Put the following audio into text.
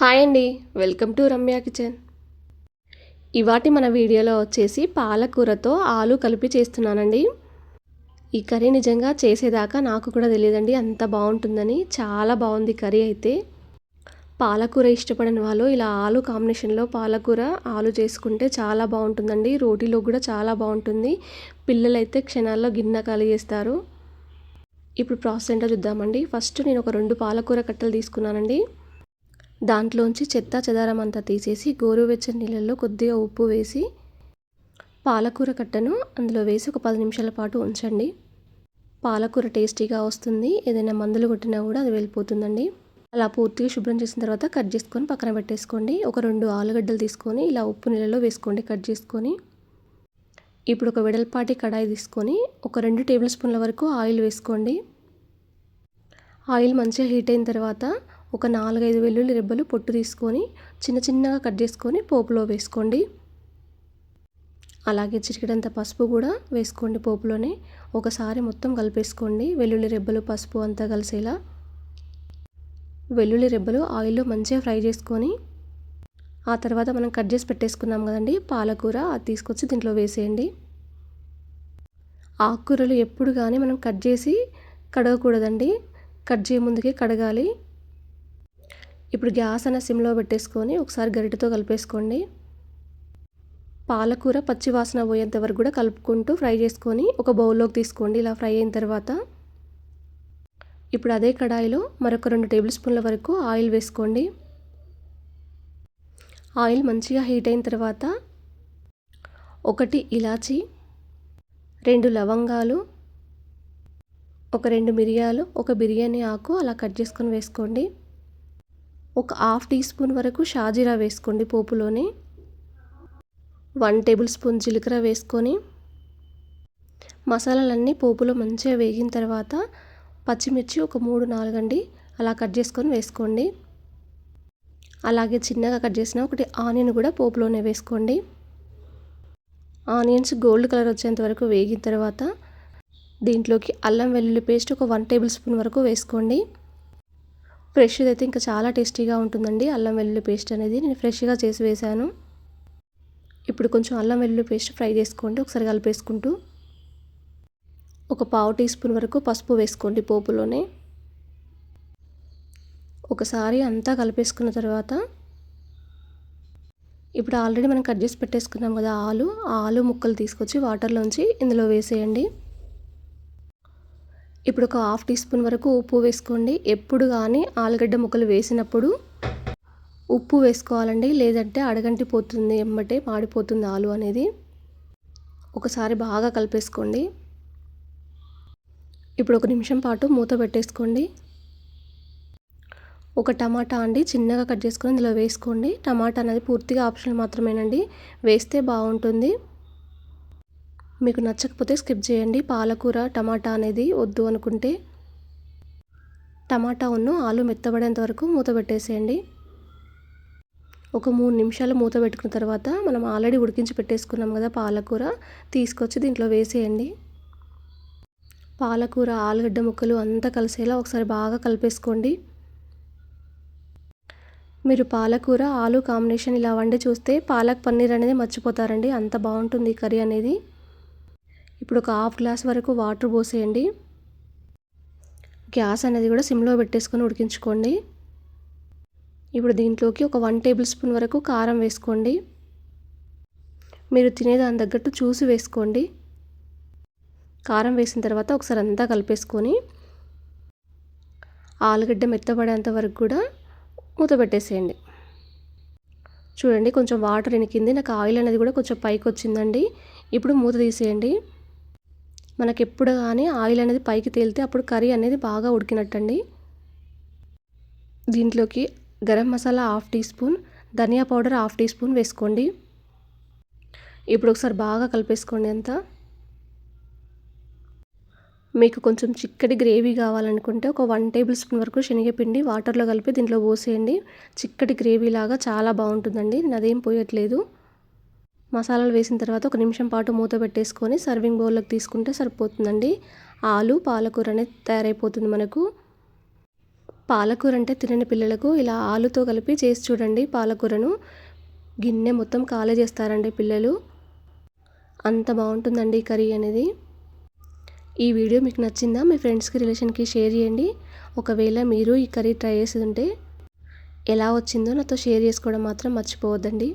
Hi అండి. Welcome to Ramya kitchen. ఇవాటి మన వీడియోలో వచ్చేసి పాలకూరతో ఆలు కలిపి చేస్తున్నానండి. ఈ కర్రీ నిజంగా చేసేదాకా నాకు కూడా తెలియదండి. అంత బాగుంటుందని చాలా బాగుంది కర్రీ అయితే. పాలకూర ఇష్టపడిన వాళ్ళు ఇలా ఆలు కాంబినేషన్లో పాలకూర ఆలు చేసుకుంటే చాలా బాగుంటుందండి. రోటీలో కూడా చాలా బాగుంటుంది. పిల్లలైతే క్షణాల్లో గిన్నె ఖాళీ చేస్తారు. ఇప్పుడు ప్రాసెస్ ఏంటో చూద్దామండి. ఫస్ట్ నేను ఒక రెండు పాలకూర కట్టలు తీసుకున్నానండి. దాంట్లోంచి చెత్త చెదారం అంతా తీసేసి గోరువెచ్చని నీళ్ళల్లో కొద్దిగా ఉప్పు వేసి పాలకూర కట్టను. అందులో వేసి ఒక పది నిమిషాల పాటు ఉంచండి. పాలకూర టేస్టీగా వస్తుంది. ఏదైనా మందులు కొట్టినా కూడా అది వెళ్ళిపోతుందండి. అలా పూర్తిగా శుభ్రం చేసిన తర్వాత కట్ చేసుకొని పక్కన పెట్టేసుకోండి. ఒక రెండు ఆలుగడ్డలు తీసుకొని ఇలా ఉప్పు నీళ్ళలో వేసుకోండి కట్ చేసుకొని. ఇప్పుడు ఒక వెడల్పాటి కడాయి తీసుకొని ఒక రెండు టేబుల్ స్పూన్ల వరకు ఆయిల్ వేసుకోండి. ఆయిల్ మంచిగా హీట్ అయిన తర్వాత ఒక నాలుగైదు వెల్లుల్లి రెబ్బలు పొట్టు తీసుకొని చిన్న చిన్నగా కట్ చేసుకొని పోపులో వేసుకోండి. అలాగే చిటికెడంత పసుపు కూడా వేసుకోండి పోపులోనే. ఒకసారి మొత్తం కలిపేసుకోండి. వెల్లుల్లి రెబ్బలు పసుపు అంతా కలిసేలా. వెల్లుల్లి రెబ్బలు ఆయిల్లో మంచిగా ఫ్రై చేసుకొని ఆ తర్వాత మనం కట్ చేసి పెట్టేసుకున్నాం కదండి పాలకూర అది తీసుకొచ్చి దీంట్లో వేసేయండి. ఆకుకూరలు ఎప్పుడు కానీ మనం కట్ చేసి కడగకూడదండి. కట్ చేయ ముందుకే కడగాలి. ఇప్పుడు గ్యాస్ అన్న సిమ్లో పెట్టేసుకొని ఒకసారి గరిటతో కలిపేసుకోండి. పాలకూర పచ్చి వాసన పోయేంత వరకు కూడా కలుపుకుంటూ ఫ్రై చేసుకొని ఒక బౌల్లోకి తీసుకోండి. ఇలా ఫ్రై అయిన తర్వాత ఇప్పుడు అదే కడాయిలో మరొక రెండు టేబుల్ స్పూన్ల వరకు ఆయిల్ వేసుకోండి. ఆయిల్ మంచిగా హీట్ అయిన తర్వాత ఒకటి ఇలాచి రెండు లవంగాలు ఒక రెండు మిరియాలు ఒక బిర్యానీ ఆకు అలా కట్ చేసుకొని వేసుకోండి. ఒక హాఫ్ టీ స్పూన్ వరకు షాజీరా వేసుకోండి పోపులోని. వన్ టేబుల్ స్పూన్ జీలకర్ర వేసుకొని మసాలాలన్నీ పోపులో మంచిగా వేగిన తర్వాత పచ్చిమిర్చి ఒక మూడు నాలుగండి అలా కట్ చేసుకొని వేసుకోండి. అలాగే చిన్నగా కట్ చేసిన ఒకటి ఆనియన్ కూడా పోపులోనే వేసుకోండి. ఆనియన్స్ గోల్డ్ కలర్ వచ్చేంత వరకు వేగిన తర్వాత దీంట్లోకి అల్లం వెల్లుల్లి పేస్ట్ ఒక వన్ టేబుల్ స్పూన్ వరకు వేసుకోండి. ఫ్రెష్ది అయితే ఇంకా చాలా టేస్టీగా ఉంటుందండి. అల్లం వెల్లుల్లి పేస్ట్ అనేది నేను ఫ్రెష్గా చేసి వేశాను. ఇప్పుడు కొంచెం అల్లం వెల్లుల్లి పేస్ట్ ఫ్రై చేసుకోండి. ఒకసారి కలిపేసుకుంటూ ఒక పావు టీ స్పూన్ వరకు పసుపు వేసుకోండి పోపులోనే. ఒకసారి అంతా కలిపేసుకున్న తర్వాత ఇప్పుడు ఆల్రెడీ మనం కట్ చేసి పెట్టేసుకున్నాం కదా ఆలు. ఆలు ముక్కలు తీసుకొచ్చి వాటర్లోంచి ఇందులో వేసేయండి. ఇప్పుడు ఒక హాఫ్ టీ స్పూన్ వరకు ఉప్పు వేసుకోండి. ఎప్పుడు కానీ ఆలుగడ్డ ముక్కలు వేసినప్పుడు ఉప్పు వేసుకోవాలండి. లేదంటే అడగంటి పోతుంది ఎంబటే మాడిపోతుంది ఆలు అనేది. ఒకసారి బాగా కలిపేసుకోండి. ఇప్పుడు ఒక నిమిషం పాటు మూత పెట్టేసుకోండి. ఒక టమాటా అండి చిన్నగా కట్ చేసుకొని ఇందులో వేసుకోండి. టమాటా అనేది పూర్తిగా ఆప్షన్ మాత్రమేనండి. వేస్తే బాగుంటుంది. మీకు నచ్చకపోతే స్కిప్ చేయండి. పాలకూర టమాటా అనేది వద్దు అనుకుంటే టమాటా ఉన్ను ఆలు మెత్తబడేంత వరకు మూత పెట్టేసేయండి. ఒక మూడు నిమిషాలు మూత పెట్టుకున్న తర్వాత మనం ఆల్రెడీ ఉడికించి పెట్టేసుకున్నాం కదా పాలకూర తీసుకొచ్చి దీంట్లో వేసేయండి. పాలకూర ఆలుగడ్డ ముక్కలు అంతా కలిసేలా ఒకసారి బాగా కలిపేసుకోండి. మీరు పాలకూర ఆలు కాంబినేషన్ ఇలా వండి చూస్తే పాలక్ పన్నీర్ అనేది మర్చిపోతారండి. అంత బాగుంటుంది కర్రీ అనేది. ఇప్పుడు ఒక హాఫ్ గ్లాస్ వరకు వాటర్ పోసేయండి. గ్యాస్ అనేది కూడా సిమ్లో పెట్టేసుకొని ఉడికించుకోండి. ఇప్పుడు దీంట్లోకి ఒక వన్ టేబుల్ స్పూన్ వరకు కారం వేసుకోండి. మీరు తినేదాని తగ్గట్టు చూసి వేసుకోండి. కారం వేసిన తర్వాత ఒకసారి అంతా కలిపేసుకొని ఆలుగడ్డ మెత్తబడేంత వరకు కూడా మూత పెట్టేసేయండి. చూడండి కొంచెం వాటర్ ఎనికింది నాకు ఆయిల్ అనేది కూడా కొంచెం పైకి వచ్చిందండి. ఇప్పుడు మూత తీసేయండి. మనకి ఎప్పుడు కానీ ఆయిల్ అనేది పైకి తేలితే అప్పుడు కర్రీ అనేది బాగా ఉడికినట్టండి. దీంట్లోకి garam masala half teaspoon dhania powder half teaspoon వేసుకోండి. ఇప్పుడు ఒకసారి బాగా కలిపేసుకోండి అంతా. మీకు కొంచెం చిక్కటి గ్రేవీ కావాలనుకుంటే ఒక వన్ టేబుల్ స్పూన్ వరకు శనగపిండి వాటర్లో కలిపి దీంట్లో పోసేయండి. చిక్కటి గ్రేవీ లాగా చాలా బాగుంటుందండి. నేను అదేం పోయట్లేదు. మసాలాలు వేసిన తర్వాత ఒక నిమిషం పాటు మూత పెట్టేసుకొని సర్వింగ్ బౌల్లోకి తీసుకుంటే సరిపోతుందండి. ఆలు పాలకూర అనేది తయారైపోతుంది మనకు. పాలకూర అంటే తినని పిల్లలకు ఇలా ఆలుతో కలిపి చేసి చూడండి పాలకూరను. గిన్నె మొత్తం ఖాళీ చేస్తారండి పిల్లలు. అంత బాగుంటుందండి ఈ కర్రీ అనేది. ఈ వీడియో మీకు నచ్చిందా? మీ ఫ్రెండ్స్కి రిలేషన్కి షేర్ చేయండి. ఒకవేళ మీరు ఈ కర్రీ ట్రై చేసి ఉంటే ఎలా వచ్చిందో నాతో షేర్ చేసుకోవడం మాత్రం మర్చిపోవద్దండి.